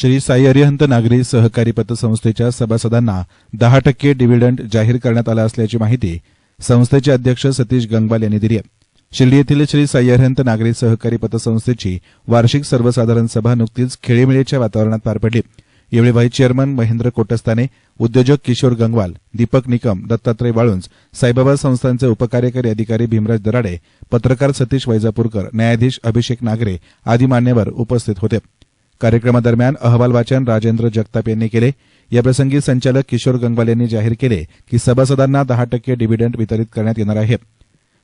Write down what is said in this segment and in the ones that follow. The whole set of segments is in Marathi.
श्री साई अरिहंत नागरी सहकारी पतसंस्थेच्या सभासदांना दहा टक्के डिव्हिडंड जाहीर करण्यात आला असल्याची माहिती संस्थेचे अध्यक्ष सतीश गंगवाल यांनी दिली आहे. शिर्डी येथील श्री साई अरिहंत नागरी सहकारी पतसंस्थेची वार्षिक सर्वसाधारण सभा नुकतीच खेळीमेळीच्या वातावरणात पार पडली. यावेळी व्हाईस चेअरमन महेंद्र कोटस्ताने उद्योजक किशोर गंगवाल दीपक निकम दत्तात्रय वाळुंज साईबाबा संस्थांचे उपकार्यकारी अधिकारी भीमराज दराडे पत्रकार सतीश वैजापूरकर न्यायाधीश अभिषेक नागरे आदी मान्यवर उपस्थित होते. कार्यक्रमादरम्यान अहवाल वाचन राजेंद्र जगताप यांनी केले. याप्रसंगी संचालक किशोर गंगवाल यांनी जाहीर केले की सभासदांना दहा टक्के डिव्हिडंड वितरित करण्यात येणार आहे.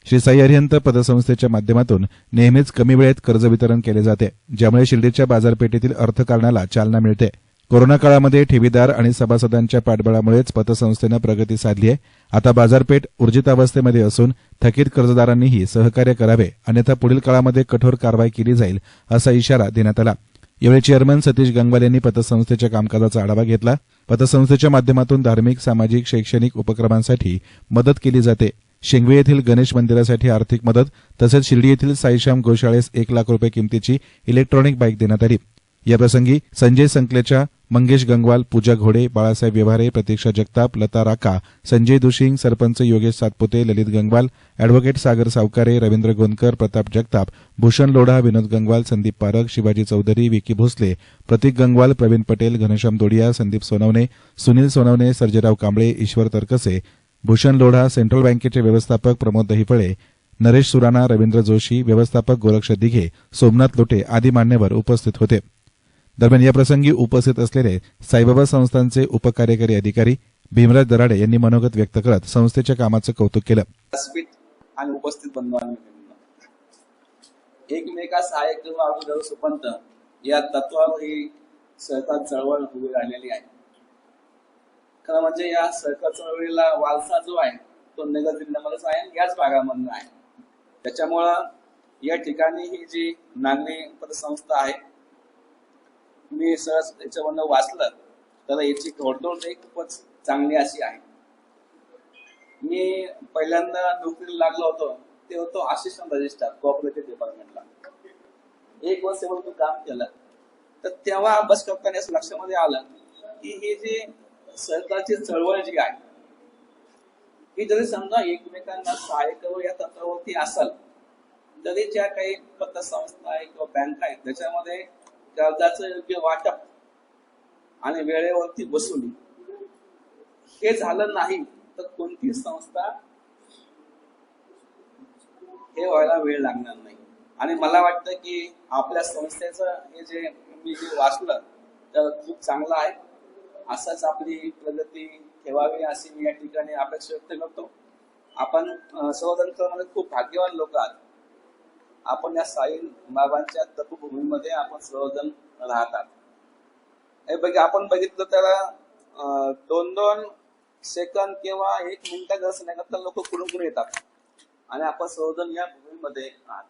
श्री साई अरिहंत पतसंस्थेच्या माध्यमातून नेहमीच कमी वेळेत कर्ज वितरण केले जाते ज्यामुळे शिर्डीच्या बाजारपेठेतील अर्थकारणाला चालना मिळते. कोरोना काळामध्ये ठेवीदार आणि सभासदांच्या पाठबळामुळेच पतसंस्थेनं प्रगती साधली आहे. आता बाजारपेठ ऊर्जितावस्थेमध्ये असून थकीत कर्जदारांनीही सहकार्य करावे अन्यथा पुढील काळामध्ये कठोर कारवाई केली जाईल असा इशारा देण्यात आला. यावेळी चेअरमन सतीश गंगवाल यांनी पतसंस्थेच्या कामकाजाचा आढावा घेतला. पतसंस्थेच्या माध्यमातून धार्मिक सामाजिक शैक्षणिक उपक्रमांसाठी मदत केली जाते. शेंगवे येथील गणेश मंदिरासाठी आर्थिक मदत तसेच शिर्डी येथील साईश्याम गोशाळेस एक लाख रुपये किमतीची इलेक्ट्रॉनिक बाईक देण्यात आली. याप्रसंगी संजय संकलेच्या मंगेश गंगवाल पूजा घोडे बाळासाहेब व्यवहारे प्रतीक्षा जगताप लता राका संजय दुशिंग सरपंच योगेश सातपुते ललित गंगवाल अॅडव्होकेट सागर सावकारे रवींद्र गोंदकर प्रताप जगताप भूषण लोढा विनोद गंगवाल संदीप पारख शिवाजी चौधरी विकी भोसले प्रतीक गंगवाल प्रवीण पटेल घनश्याम दोडिया संदीप सोनवणे सुनील सोनवणे सर्जेराव कांबळे ईश्वर तरकसे भूषण लोढा सेंट्रल बँकेचे व्यवस्थापक प्रमोद दहिफळे नरेश सुराणा रवींद्र जोशी व्यवस्थापक गोरक्ष दिघे सोमनाथ लोटे आदी मान्यवर उपस्थित होते. दरम्यान याप्रसंगी उपस्थित असलेले साईबाबा संस्थांचे उपकार्यकारी अधिकारी भीमराज दराडे यांनी मनोगत व्यक्त करत संस्थेच्या कामाचं कौतुक केलं. व्यासपीठ आणि उपस्थित बंधूंनो एकमेका सहाय्य किंवा अगोदर सुपंत या तत्वावर ही सहकार चळवळ उभी राहिलेली आहे. खरं म्हणजे या सहकार चळवळीला वारसा जो आहे तो नगर जिल्ह्यामध्येच आहे आणि याच भागामधून आहे. त्याच्यामुळं या ठिकाणी ही जी नागरी पतसंस्था आहे मी सहज याच्यामधनं वाचलं तर याची घोडदौड ही खूपच चांगली अशी आहे. मी पहिल्यांदा नोकरीला लागलो होतो ते होतो असिस्टंट रजिस्ट्रार कोऑपरेटिव्ह डिपार्टमेंटला एक वर्ष मी काम केलं. तर तेव्हा अभ्यास करताना असं लक्षामध्ये आलं की हे जे सरकारची चळवळ जी आहे ही जरी समजा एकमेकांना सहाय्य करू या तंत्रावरती असाल तरी ज्या काही पतसंस्था आहे किंवा बँक आहेत त्याच्यामध्ये कर्जाचं योग्य वाटप आणि वेळेवरती वसुली हे झालं नाही तर कोणती संस्था? हे व्हायला वेळ लागणार नाही. आणि मला वाटतं की आपल्या संस्थेचं हे जे मी जे वाचलं तर खूप चांगलं आहे. असंच आपली प्रगती ठेवावी अशी मी या ठिकाणी अपेक्षा व्यक्त करतो. आपण संवर्धन सर्वजण खूप भाग्यवान लोक आहात. आपण या साई बाबांच्या तत्वभूमीमध्ये आपण सर्वजण राहतात. हे आपण बघितलं तर दोन दोन सेकंद किंवा एक मिनिट दर्शनाकरता लोक कुठून कुठून येतात. आणि आपण सर्वजण या भूमीमध्ये आहात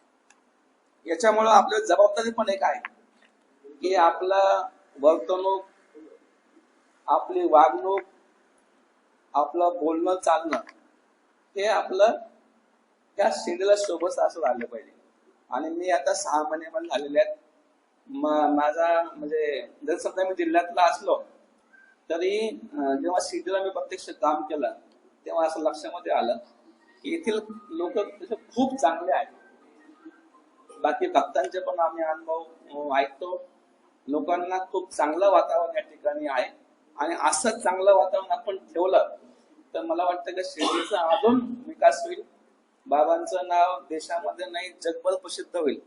याच्यामुळं आपली जबाबदारी पण एक आहे की आपला वर्तणूक आपली वागणूक आपलं बोलणं चालणं हे आपलं त्या शिडीला सोबत असं राहिलं पाहिजे. आणि मी आता सहा महिने पण झालेले आहेत. म- माझा म्हणजे जर समजा मी जिल्ह्यातला असलो तरी जेव्हा सिटीला मी प्रत्यक्ष काम केलं तेव्हा असं लक्षामध्ये आलं की येथील लोक खूप चांगले आहेत. बाकी भक्तांचे पण आम्ही अनुभव ऐकतो. लोकांना खूप चांगलं वातावरण या ठिकाणी आहे. आणि असं चांगलं वातावरण आपण ठेवलं तर मला वाटतं की शेतीचा अजून विकास होईल. बाबांचं नाव देशामध्ये नाही जगभर प्रसिद्ध होईल.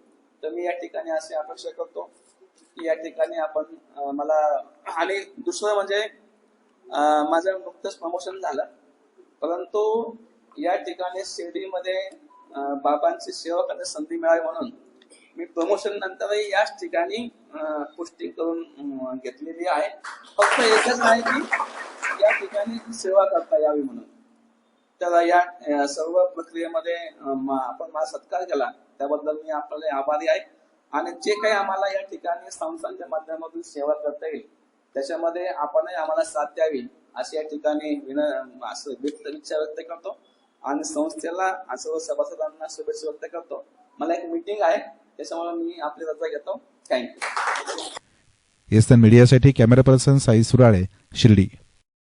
तर मी या ठिकाणी अशी अपेक्षा करतो की या ठिकाणी आपण मला आणि दुसरं म्हणजे माझं नुकतंच प्रमोशन झालं. परंतु या ठिकाणी शिर्डीमध्ये बाबांची सेवा करण्याची संधी मिळावी म्हणून मी प्रमोशन नंतरही याच ठिकाणी पुष्टी करून घेतलेली आहे. फक्त एकच आहे की या ठिकाणी सेवा करता यावी म्हणून. त्याला या सर्व प्रक्रियेमध्ये आपण माझा सत्कार केला. त्याबद्दल मी आपल्याला आभारी आहे. आणि जे काही आम्हाला या ठिकाणी संस्थांच्या माध्यमातून सेवा करता येईल त्याच्यामध्ये आपणही आम्हाला साथ द्यावी अशी या ठिकाणी विन असं व्यक्त इच्छा व्यक्त करतो. आणि संस्थेला सर्व सभासदांना शुभेच्छा व्यक्त करतो. मला एक मीटिंग आहे त्याच्यामुळे मी आपली रजा घेतो. Thank you. एसन मीडियासाठी कॅमेरा पर्सन साई सुराळे शिर्डी.